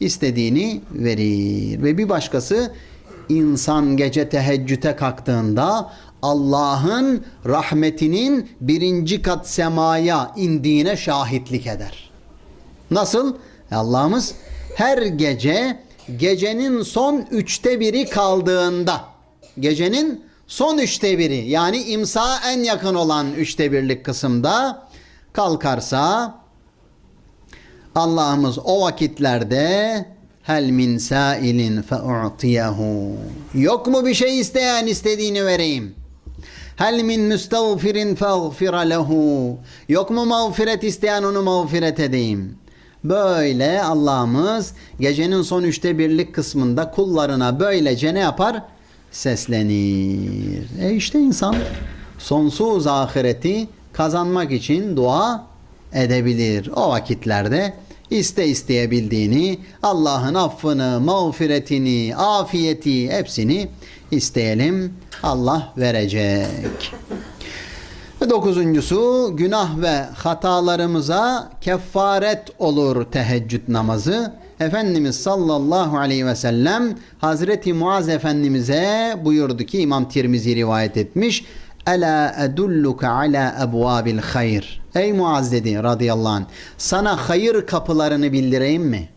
istediğini verir. Ve bir başkası insan gece teheccüde kalktığında Allah'ın rahmetinin birinci kat semaya indiğine şahitlik eder. Nasıl? Allah'ımız her gece gecenin son üçte biri kaldığında gecenin son üçte biri yani imsa en yakın olan üçte birlik kısımda kalkarsa Allah'ımız o vakitlerde hel min sailin fe'u'tiyehu yok mu bir şey isteyen istediğini vereyim? Hel min müstağfirin feğfira lehu. Yok mu mağfiret isteyen onu mağfiret edeyim? Böyle Allah'ımız gecenin son üçte birlik kısmında kullarına böylece ne yapar? Seslenir. E işte insan sonsuz ahireti kazanmak için dua edebilir. O vakitlerde iste isteyebildiğini, Allah'ın affını, mağfiretini, afiyeti hepsini isteyelim. Allah verecek. Ve dokuzuncusu günah ve hatalarımıza kefaret olur teheccüd namazı. Efendimiz sallallahu aleyhi ve sellem Hazreti Muaz Efendimiz'e buyurdu ki İmam Tirmizi rivayet etmiş. Ela edulluka ala ebvabil hayr. Ey Muaz dedi radıyallahu anh. Sana hayır kapılarını bildireyim mi?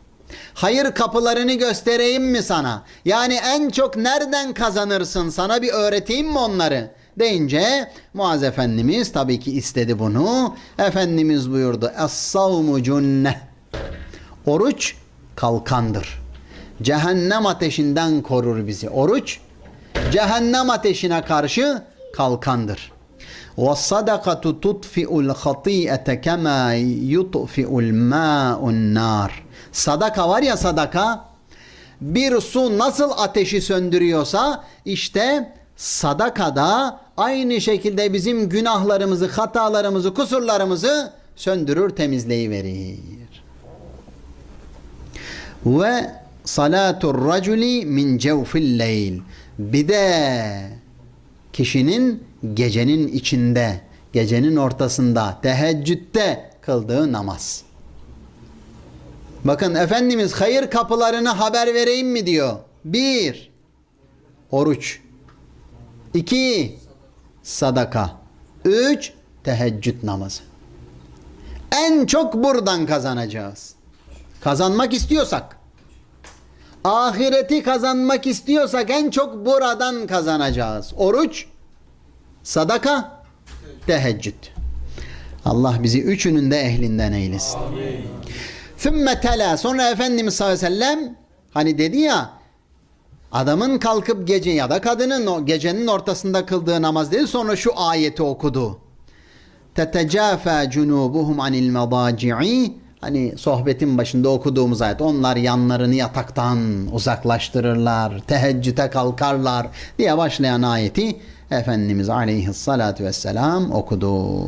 Hayır kapılarını göstereyim mi sana? Yani en çok nereden kazanırsın? Sana bir öğreteyim mi onları? Deyince Muaz Efendimiz tabii ki istedi bunu. Efendimiz buyurdu. Es-savmu cunne. Oruç kalkandır. Cehennem ateşinden korur bizi. Oruç cehennem ateşine karşı kalkandır. وَالصَّدَقَةُ تُطْفِئُ الْخَطِيئَةَ كَمَا يُطْفِئُ الْمَاءُ النَّارِ Sadaka var ya sadaka bir su nasıl ateşi söndürüyorsa işte sadaka da aynı şekilde bizim günahlarımızı, hatalarımızı, kusurlarımızı söndürür, temizleyiverir. Ve salatur raculi min cevfil leyl. Bir de kişinin gecenin içinde, gecenin ortasında, teheccüde kıldığı namaz. Bakın Efendimiz hayır kapılarını haber vereyim mi diyor. Bir, oruç. İki, sadaka. Üç, teheccüd namazı. En çok buradan kazanacağız. Kazanmak istiyorsak, ahireti kazanmak istiyorsak en çok buradan kazanacağız. Oruç, sadaka, teheccüd. Allah bizi üçünün de ehlinden eylesin. Sümme tela. Sonra Efendimiz sallallahu aleyhi ve sellem hani dedi ya adamın kalkıp gece ya da kadının o gecenin ortasında kıldığı namaz dedi. Sonra şu ayeti okudu. Tetecafa cunubuhum anil madaci'i Hani sohbetin başında okuduğumuz ayet. Onlar yanlarını yataktan uzaklaştırırlar. Teheccüde kalkarlar diye başlayan ayeti Efendimiz aleyhissalatu vesselam okudu.